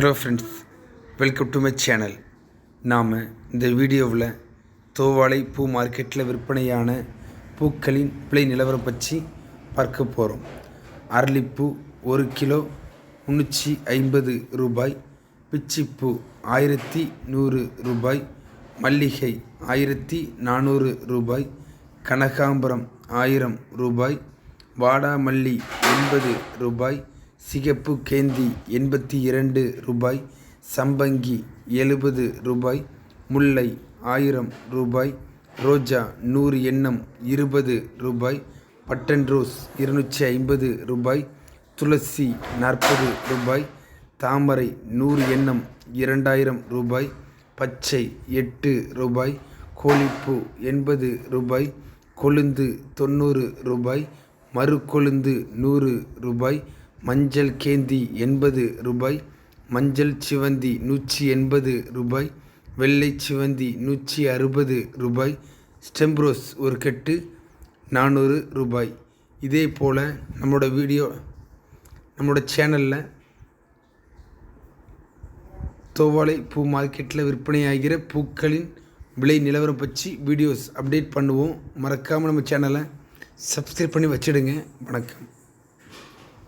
Hello friends welcome to my channel நாம் இந்த வீடியோவில் தோவாளை பூ மார்க்கெட்டில் விற்பனையான பூக்களின் விலை நிலவரம் பற்றி பார்க்க போகிறோம் அரளிப்பூ ஒரு கிலோ முந்நூற்றி ஐம்பது ரூபாய் பிச்சிப்பூ ஆயிரத்தி நூறு ரூபாய் மல்லிகை ஆயிரத்தி நானூறு ரூபாய் கனகாம்பரம் ஆயிரம் ரூபாய் வாடாமல்லி எண்பது ரூபாய் சிகப்பு கேந்தி எண்பத்தி இரண்டு ரூபாய் சம்பங்கி எழுபது ரூபாய் முல்லை ஆயிரம் ரூபாய் ரோஜா நூறு எண்ணம் இருபது ரூபாய் பட்டன் ரோஸ் இருநூற்றி ஐம்பது ரூபாய் துளசி நாற்பது ரூபாய் தாமரை நூறு எண்ணம் இரண்டாயிரம் ரூபாய் பச்சை எட்டு ரூபாய் கோழிப்பூ எண்பது ரூபாய் கொழுந்து தொண்ணூறு ரூபாய் மறுகொழுந்து நூறு ரூபாய் மஞ்சள் கேந்தி எண்பது ரூபாய் மஞ்சள் சிவந்தி நூற்றி எண்பது ரூபாய் வெள்ளை சிவந்தி நூற்றி அறுபது ரூபாய் ஸ்டெம்ப்ரோஸ் ஒரு கட்டு நானூறு ரூபாய். இதே போல் நம்மளோட வீடியோ நம்மளோட சேனலில் தோவாளை பூ மார்க்கெட்டில் விற்பனையாகிற பூக்களின் விலை நிலவரம் பற்றி வீடியோஸ் அப்டேட் பண்ணுவோம். மறக்காமல் நம்ம சேனலை சப்ஸ்கிரைப் பண்ணி வச்சிடுங்க. வணக்கம்.